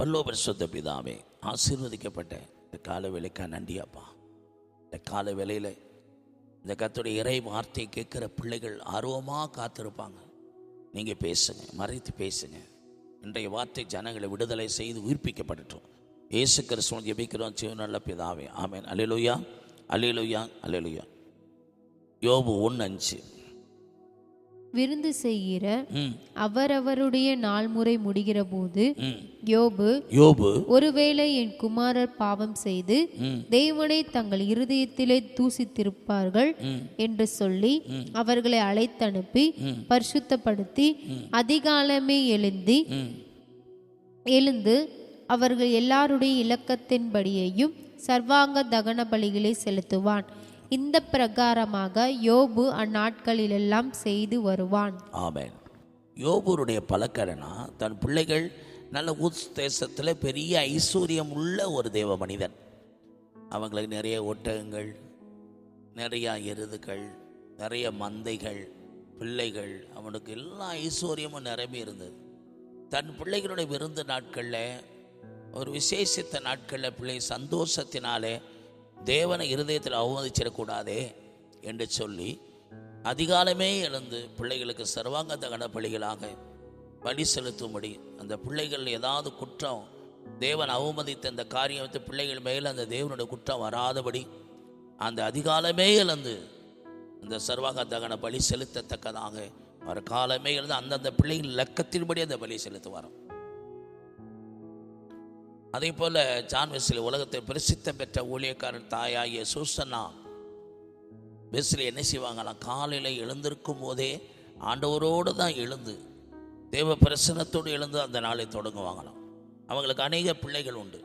பல்லோ பரிசுத்த பிதாவே ஆசீர்வதிக்கப்பட்ட இந்த கால வேலைக்கா நன்றியாப்பா இந்த கால வேலையில் இந்த கத்துடைய இறை வார்த்தையை கேட்குற பிள்ளைகள் ஆர்வமாக காத்திருப்பாங்க. நீங்கள் பேசுங்க மறைத்து பேசுங்க. இன்றைய வார்த்தை ஜனங்களை விடுதலை செய்து உயிர்ப்பிக்கப்பட்டுட்டோம் இயேசு கிறிஸ்துவன் ஜெபிக்கிறோம் சிவநல்ல பிதாவே. ஆமேன். அல்லேலூயா. அல்லேலூயா. அல்லேலூயா. யோபு ஒன்று அஞ்சு. விருந்து செய்கிற அவரவருடைய நாள் முறை முடிகிற போது யோபு யோபு. ஒருவேளை என் குமாரர் பாவம் செய்து தேவனை தங்கள் இருதயத்திலே தூசித்திருப்பார்கள் என்று சொல்லி அவர்களை அழைத்தனுப்பி. பரிசுத்தப்படுத்தி அதிகாலமே எழுந்தி எழுந்து அவர்கள் எல்லாருடைய இலக்கத்தின்படியையும் சர்வாங்க தகன பலிகளை செலுத்துவான். இந்த பிரகாரமாக யோபு அந்நாட்களிலெல்லாம் செய்து வருவான். ஆமேன். யோபுருடைய பழக்கடனா தன் பிள்ளைகள் நல்ல உஸ் தேசத்தில் பெரிய ஐஸ்வர்யம் உள்ள ஒரு தேவ மனிதன். அவங்களுக்கு நிறைய ஒட்டகங்கள் நிறையா எருதுகள் நிறைய மந்தைகள் பிள்ளைகள் அவனுக்கு எல்லா ஐஸ்வர்யமும் நிரம்பி இருந்தது. தன் பிள்ளைகளுடைய விருந்து நாட்களில் ஒரு விசேஷித்த நாட்களில் பிள்ளை சந்தோஷத்தினாலே தேவனை இருதயத்தில் அவமதிச்சிடக்கூடாதே என்று சொல்லி அதிகாலமே எழுந்து பிள்ளைகளுக்கு சர்வாங்க தகன பலிகளாக பலி செலுத்தும்படி அந்த பிள்ளைகள் ஏதாவது குற்றம் தேவன் அவமதித்த அந்த காரியத்தை பிள்ளைகள் மேல் அந்த தேவனுடைய குற்றம் வராதபடி அந்த அதிகாலமே எழுந்து அந்த சர்வாங்க தகன பலி செலுத்தத்தக்கதாக அவர் காலமே எழுந்து அந்தந்த பிள்ளைகள் லக்கத்தின்படி அந்த பலி செலுத்துவாராம். அதே போல ஜான் வெஸ்லி உலகத்தை பிரசித்தம் பெற்ற ஊழியக்காரன் தாயாகிய சூசனா வெஸ்லி என்ன செய்வாங்களாம் காலையில் எழுந்திருக்கும் போதே ஆண்டவரோடு தான் எழுந்து தேவ பிரசனத்தோடு எழுந்து அந்த நாளை தொடங்குவாங்களாம். அவங்களுக்கு அநேக பிள்ளைகள் உண்டு.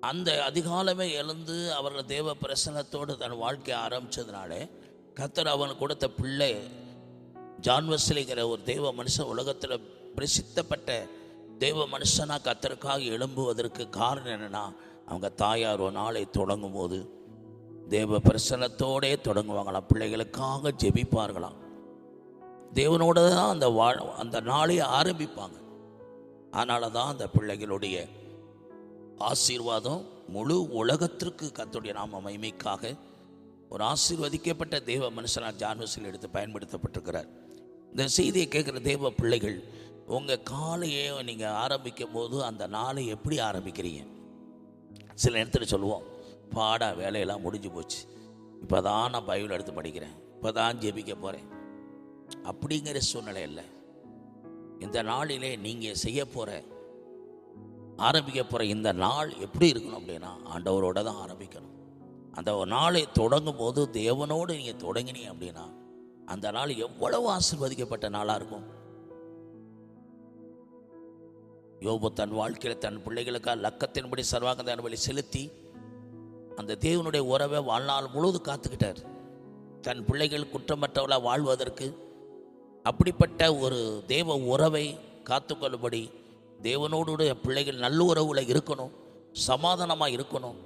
அந்த அதிகாலமே எழுந்து அவர்கள் தேவ பிரசனத்தோடு தன் வாழ்க்கையை ஆரம்பித்ததுனாலே கத்தர் அவனுக்கு கொடுத்த பிள்ளை ஜான்வஸ்லிங்கிற ஒரு தெய்வ மனுஷன் உலகத்தில் பிரசித்தப்பட்ட தெய்வ மனுஷனாக கத்தருக்காக எழும்புவதற்கு காரணம் என்னென்னா அவங்க தாயார் ஒரு நாளை தொடங்கும் போது தேவ பிரசனத்தோடே தொடங்குவாங்களாம். பிள்ளைகளுக்காக ஜெபிப்பார்களாம். தேவனோட தான் அந்த வா அந்த நாளே ஆரம்பிப்பாங்க. அதனால தான் அந்த பிள்ளைகளுடைய ஆசீர்வாதம் முழு உலகத்திற்கு கத்துடைய நாம மைமைக்காக ஒரு ஆசீர்வதிக்கப்பட்ட தேவ மனுஷனாக ஜான்வசில் எடுத்து பயன்படுத்தப்பட்டிருக்கிறார். இந்த செய்தியை கேட்குற தேவ பிள்ளைகள் உங்கள் காலையே நீங்கள் ஆரம்பிக்கும் போது அந்த நாளை எப்படி ஆரம்பிக்கிறீங்க? சில நேரத்தில் சொல்லுவோம் பாடா வேலையெல்லாம் முடிஞ்சு போச்சு. இப்போ தான் நான் பைபிள் எடுத்து படிக்கிறேன். இப்போ தான் ஜெபிக்க போகிறேன் அப்படிங்கிற சூழ்நிலை இல்லை. இந்த நாளிலே நீங்கள் செய்ய போகிற ஆரம்பிக்க போகிற இந்த நாள் எப்படி இருக்கணும் அப்படின்னா ஆண்டவரோட தான் ஆரம்பிக்கணும். அந்த ஒரு நாளை தொடங்கும் போது தேவனோடு நீங்கள் தொடங்கினீங்க அப்படின்னா அந்த நாள் எவ்வளவு ஆசீர்வதிக்கப்பட்ட நாளாக இருக்கும்? யோபு தன் வாழ்க்கையில் தன் பிள்ளைகளுக்காக லக்கத்தின்படி சர்வாங்க வழி செலுத்தி அந்த தேவனுடைய உறவை வாழ்நாள் முழுவதும் காத்துக்கிட்டார். தன் பிள்ளைகள் குற்றமற்றவளாக வாழ்வதற்கு அப்படிப்பட்ட ஒரு தேவ உறவை காத்துக்கொள்ளும்படி தேவனோடுடைய பிள்ளைகள் நல்ல உறவில் இருக்கணும் சமாதானமாக இருக்கணும்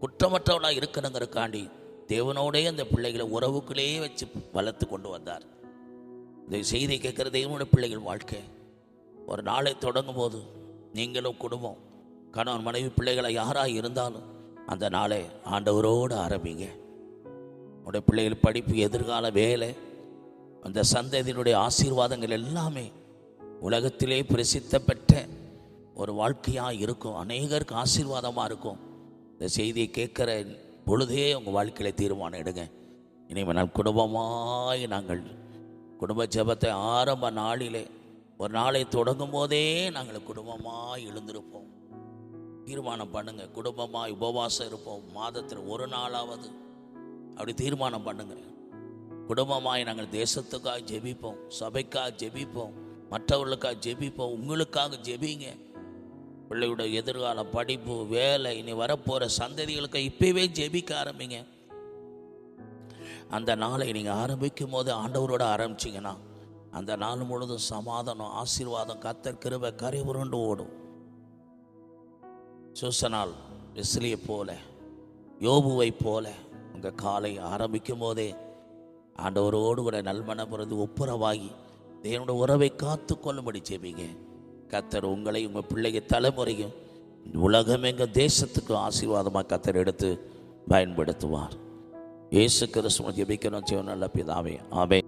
குற்றமற்றவளாக இருக்கணுங்கிறக்காண்டி தேவனோடே அந்த பிள்ளைகளை உறவுக்குள்ளேயே வச்சு வளர்த்து கொண்டு வந்தார். இந்த செய்தியை கேட்குற தேவனுடைய பிள்ளைகள் வாழ்க்கை ஒரு நாளை தொடங்கும் போது நீங்களும் குடும்பம் கணவன் மனைவி பிள்ளைகளை யாராக இருந்தாலும் அந்த நாளை ஆண்டவரோடு ஆரம்பிங்க. உடைய பிள்ளைகள் படிப்பு எதிர்கால வேலை அந்த சந்ததியினுடைய ஆசீர்வாதங்கள் எல்லாமே உலகத்திலே பிரசித்த பெற்ற ஒரு வாழ்க்கையாக இருக்கும். அநேகருக்கு ஆசீர்வாதமாக இருக்கும். இந்த செய்தியை கேட்குற பொழுதே உங்கள் வாழ்க்கையில் தீர்மானம் எடுங்க. இனிமேல் குடும்பமாய் நாங்கள் குடும்ப ஜெபத்தை ஆரம்ப நாளிலே ஒரு நாளை தொடங்கும் போதே நாங்கள் குடும்பமாக எழுந்திருப்போம். தீர்மானம் பண்ணுங்க. குடும்பமாக உபவாசம் இருப்போம். மாதத்தில் ஒரு நாளாவது. அப்படி தீர்மானம் பண்ணுங்க. குடும்பமாய் நாங்கள் தேசத்துக்காக ஜெபிப்போம். சபைக்காக ஜெபிப்போம். மற்றவர்களுக்காக ஜெபிப்போம். உங்களுக்காக ஜெபிங்க. பிள்ளையோட எதிர்கால படிப்பு வேலை இனி வரப்போகிற சந்ததிகளுக்கு இப்போவே ஜெபிக்க ஆரம்பிங்க. அந்த நாளை நீங்கள் ஆரம்பிக்கும் போது ஆண்டவரோட ஆரம்பிச்சிங்கன்னா அந்த நாள் முழுதும் சமாதானம் ஆசீர்வாதம் கத்தர் கிருப கரை உருண்டு ஓடும். சூசனால் வெஸ்லியை போல யோபுவை போல உங்கள் காலை ஆரம்பிக்கும் போதே ஆண்டவரோடு கூட நல்மனம் ஒப்புரவாகி தேவனோட உறவை காத்து கொள்ளும்படி செய்வீங்க கத்தர் உங்களை உங்கள் பிள்ளைங்க தலைமுறையும் உலகம் எங்கள் தேசத்துக்கும் ஆசீர்வாதமாக கத்தர் எடுத்து பயன்படுத்துவார். இயேசு கிறிஸ்துவ ஜெபிக்கணும் செய்வோம் நல்ல பிதாவே. ஆமே